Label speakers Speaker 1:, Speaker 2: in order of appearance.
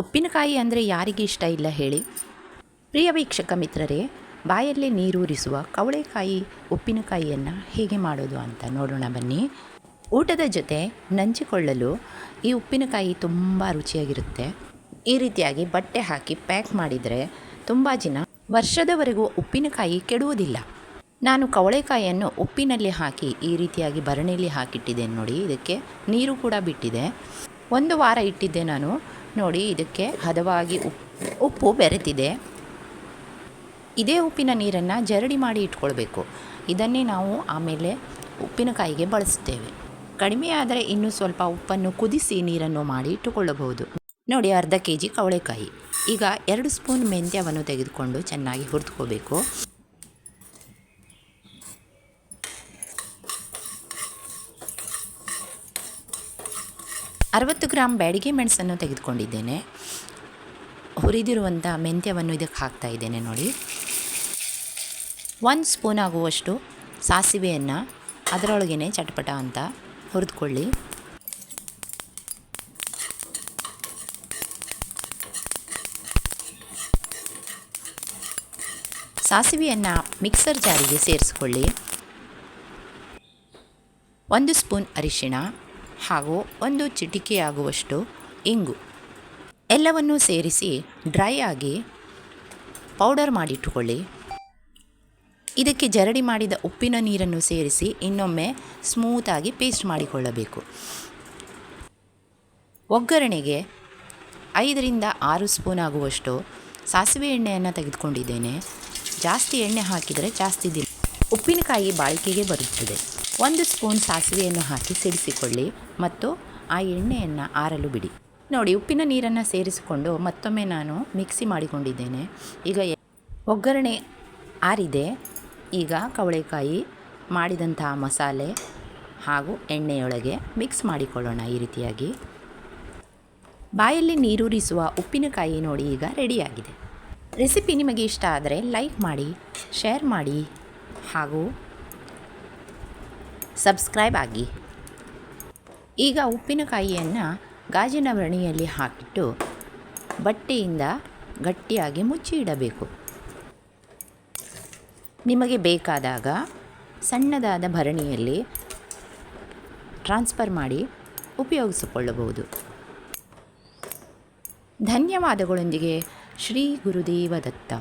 Speaker 1: ಉಪ್ಪಿನಕಾಯಿ ಅಂದರೆ ಯಾರಿಗೆ ಇಷ್ಟ ಇಲ್ಲ ಹೇಳಿ? ಪ್ರಿಯ ವೀಕ್ಷಕ ಮಿತ್ರರೇ, ಬಾಯಲ್ಲಿ ನೀರೂರಿಸುವ ಕವಳೆಕಾಯಿ ಉಪ್ಪಿನಕಾಯಿಯನ್ನು ಹೇಗೆ ಮಾಡೋದು ಅಂತ ನೋಡೋಣ ಬನ್ನಿ. ಊಟದ ಜೊತೆ ನಂಚಿಕೊಳ್ಳಲು ಈ ಉಪ್ಪಿನಕಾಯಿ ತುಂಬ ರುಚಿಯಾಗಿರುತ್ತೆ. ಈ ರೀತಿಯಾಗಿ ಬಟ್ಟೆ ಹಾಕಿ ಪ್ಯಾಕ್ ಮಾಡಿದರೆ ತುಂಬ ದಿನ ವರ್ಷದವರೆಗೂ ಉಪ್ಪಿನಕಾಯಿ ಕೆಡುವುದಿಲ್ಲ. ನಾನು ಕವಳೆಕಾಯಿಯನ್ನು ಉಪ್ಪಿನಲ್ಲಿ ಹಾಕಿ ಈ ರೀತಿಯಾಗಿ ಭರಣಿಯಲ್ಲಿ ಹಾಕಿಟ್ಟಿದ್ದೇನೆ ನೋಡಿ, ಇದಕ್ಕೆ ನೀರು ಕೂಡ ಬಿಟ್ಟಿದೆ. ಒಂದು ವಾರ ಇಟ್ಟಿದ್ದೆ ನಾನು. ನೋಡಿ ಇದಕ್ಕೆ ಹದವಾಗಿ ಉಪ್ಪು ಬೆರೆತಿದೆ. ಇದೇ ಉಪ್ಪಿನ ನೀರನ್ನು ಜರಡಿ ಮಾಡಿ ಇಟ್ಕೊಳ್ಬೇಕು. ಇದನ್ನೇ ನಾವು ಆಮೇಲೆ ಉಪ್ಪಿನಕಾಯಿಗೆ ಬಳಸ್ತೇವೆ. ಕಡಿಮೆ ಇನ್ನೂ ಸ್ವಲ್ಪ ಉಪ್ಪನ್ನು ಕುದಿಸಿ ನೀರನ್ನು ಮಾಡಿ ಇಟ್ಟುಕೊಳ್ಳಬಹುದು. ನೋಡಿ ಅರ್ಧ ಕೆ ಜಿ ಕವಳೆಕಾಯಿ. ಈಗ ಎರಡು ಸ್ಪೂನ್ ಮೆಂತ್ಯವನ್ನು ತೆಗೆದುಕೊಂಡು ಚೆನ್ನಾಗಿ ಹುರಿದುಕೋಬೇಕು. ಅರವತ್ತು ಗ್ರಾಮ್ ಬ್ಯಾಡಿಗೆ ಮೆಣಸನ್ನು ತೆಗೆದುಕೊಂಡಿದ್ದೇನೆ. ಹುರಿದಿರುವಂಥ ಮೆಂತ್ಯವನ್ನು ಇದಕ್ಕೆ ಹಾಕ್ತಾ ಇದ್ದೇನೆ ನೋಡಿ. ಒಂದು ಸ್ಪೂನ್ ಆಗುವಷ್ಟು ಸಾಸಿವೆಯನ್ನು ಅದರೊಳಗೇ ಚಟಪಟ ಅಂತ ಹುರಿದುಕೊಳ್ಳಿ. ಸಾಸಿವೆಯನ್ನು ಮಿಕ್ಸರ್ ಜಾರಿಗೆ ಸೇರಿಸ್ಕೊಳ್ಳಿ. ಒಂದು ಸ್ಪೂನ್ ಅರಿಶಿಣ. ಹಾಗೂ ಒಂದು ಚಿಟಿಕೆಯಾಗುವಷ್ಟು ಇಂಗು. ಎಲ್ಲವನ್ನೂ ಸೇರಿಸಿ ಡ್ರೈ ಆಗಿ ಪೌಡರ್ ಮಾಡಿಟ್ಟುಕೊಳ್ಳಿ. ಇದಕ್ಕೆ ಜರಡಿ ಮಾಡಿದ ಉಪ್ಪಿನ ನೀರನ್ನು ಸೇರಿಸಿ ಇನ್ನೊಮ್ಮೆ ಸ್ಮೂತಾಗಿ ಪೇಸ್ಟ್ ಮಾಡಿಕೊಳ್ಳಬೇಕು. ಒಗ್ಗರಣೆಗೆ ಐದರಿಂದ ಆರು ಸ್ಪೂನ್ ಆಗುವಷ್ಟು ಸಾಸಿವೆ ಎಣ್ಣೆಯನ್ನು ತೆಗೆದುಕೊಂಡಿದ್ದೇನೆ. ಜಾಸ್ತಿ ಎಣ್ಣೆ ಹಾಕಿದರೆ ಜಾಸ್ತಿ ದಿನ ಉಪ್ಪಿನಕಾಯಿ ಬಾಳಿಕೆಗೆ ಬರುತ್ತದೆ. ಒಂದು ಸ್ಪೂನ್ ಸಾಸಿವೆಯನ್ನು ಹಾಕಿ ಸಿಡಿಸಿಕೊಳ್ಳಿ ಮತ್ತು ಆ ಎಣ್ಣೆಯನ್ನು ಆರಲು ಬಿಡಿ. ನೋಡಿ, ಉಪ್ಪಿನ ನೀರನ್ನು ಸೇರಿಸಿಕೊಂಡು ಮತ್ತೊಮ್ಮೆ ನಾನು ಮಿಕ್ಸಿ ಮಾಡಿಕೊಂಡಿದ್ದೇನೆ. ಈಗ ಒಗ್ಗರಣೆ ಆರಿದೆ. ಈಗ ಕವಳೆಕಾಯಿ, ಮಾಡಿದಂತಹ ಮಸಾಲೆ ಹಾಗೂ ಎಣ್ಣೆಯೊಳಗೆ ಮಿಕ್ಸ್ ಮಾಡಿಕೊಳ್ಳೋಣ ಈ ರೀತಿಯಾಗಿ. ಬಾಯಲ್ಲಿ ನೀರೂರಿಸುವ ಉಪ್ಪಿನಕಾಯಿ ನೋಡಿ, ಈಗ ರೆಡಿಯಾಗಿದೆ. ರೆಸಿಪಿ ನಿಮಗೆ ಇಷ್ಟ ಆದರೆ ಲೈಕ್ ಮಾಡಿ, ಶೇರ್ ಮಾಡಿ ಹಾಗೂ ಸಬ್ಸ್ಕ್ರೈಬ್ ಆಗಿ. ಈಗ ಉಪ್ಪಿನಕಾಯಿಯನ್ನು ಗಾಜಿನ ಬರಣಿಯಲ್ಲಿ ಹಾಕಿಟ್ಟು ಬಟ್ಟೆಯಿಂದ ಗಟ್ಟಿಯಾಗಿ ಮುಚ್ಚಿ ಇಡಬೇಕು ನಿಮಗೆ ಬೇಕಾದಾಗ ಸಣ್ಣದಾದ ಭರಣಿಯಲ್ಲಿ ಟ್ರಾನ್ಸ್ಫರ್ ಮಾಡಿ ಉಪಯೋಗಿಸಿಕೊಳ್ಳಬಹುದು. ಧನ್ಯವಾದಗಳೊಂದಿಗೆ ಶ್ರೀ ಗುರುದೇವ ದತ್ತ